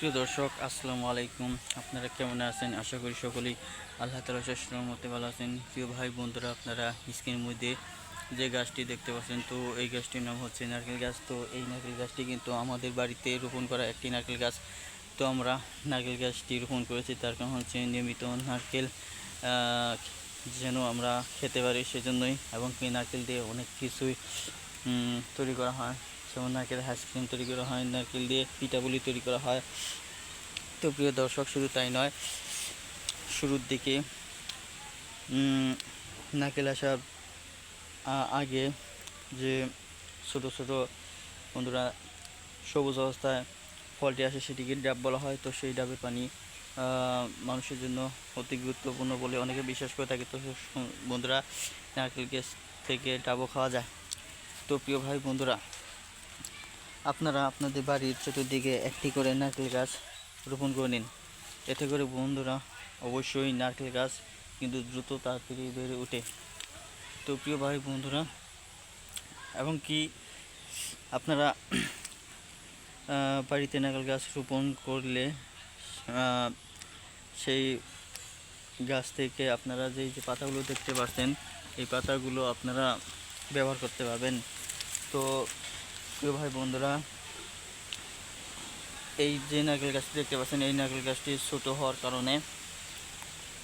সুপ্রিয় দর্শক, আসসালামু আলাইকুম। আপনারা কেমন আছেন? আশা করি সকলেই আল্লাহ তালা শেষের মতে ভালো আছেন। প্রিয় ভাই, বন্ধুরা, আপনারা স্ক্রিনের মধ্যে যে গাছটি দেখতে পাচ্ছেন, তো এই গাছটির নাম হচ্ছে নারকেল গাছ। তো এই নারকেল গাছটি কিন্তু আমাদের বাড়িতে রোপণ করা একটি নারকেল গাছ। তো আমরা নারকেল গাছটি রোপণ করেছি, তার কারণ হচ্ছে নিয়মিত নারকেল যেন আমরা খেতে পারি সেজন্যই এবং কি নারকেল দিয়ে অনেক কিছুই তৈরি করা হয়। যেমন নারকেল আইসক্রিম তৈরি করা হয়, নারকেল দিয়ে পিঠাগুলি তৈরি করা হয়। তো প্রিয় দর্শক, শুধু তাই নয়, শুরুর দিকে নারকেল আসার আগে যে ছোট ছোট বন্ধুরা সবুজ অবস্থায় ফলটি আসে সেটিকে ডাব বলা হয়। তো সেই ডাবের পানি মানুষের জন্য অতি গুরুত্বপূর্ণ বলে অনেকে বিশ্বাস করে থাকে। তো বন্ধুরা নারকেল গাছ থেকে ডাবও খাওয়া যায়। তো প্রিয় ভাই, বন্ধুরা আপনারা আপনাদের বাড়ির চতুর্দিকে একটি করে নারকেল গাছ রোপণ করে নিন। এতে করে বন্ধুরা অবশ্যই নারকেল গাছ কিন্তু দ্রুত তাড়াতাড়ি বেড়ে ওঠে। তো প্রিয় ভাই বন্ধুরা, এবং কি আপনারা বাড়িতে নারকেল গাছ রোপণ করলে সেই গাছ থেকে আপনারা যেই যে পাতাগুলো দেখতে পাচ্ছেন, এই পাতাগুলো আপনারা ব্যবহার করতে পারবেন। তো প্রিয় ভাই বন্ধুরা এই যে নারকেল গাছটি দেখতে পাচ্ছেন, এই নারকেল গাছটি ছোট হওয়ার কারণে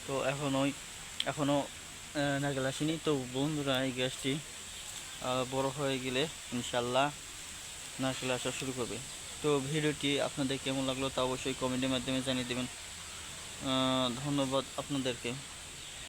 তো এখনোই এখনও নারকেল আসেনি। তো বন্ধুরা, এই গাছটি বড় হয়ে গেলে ইনশাল্লাহ নারকেল আসা শুরু করবে। তো ভিডিওটি আপনাদের কেমন লাগল তা অবশ্যই কমেন্টের মাধ্যমে জানিয়ে দেবেন। ধন্যবাদ আপনাদেরকে।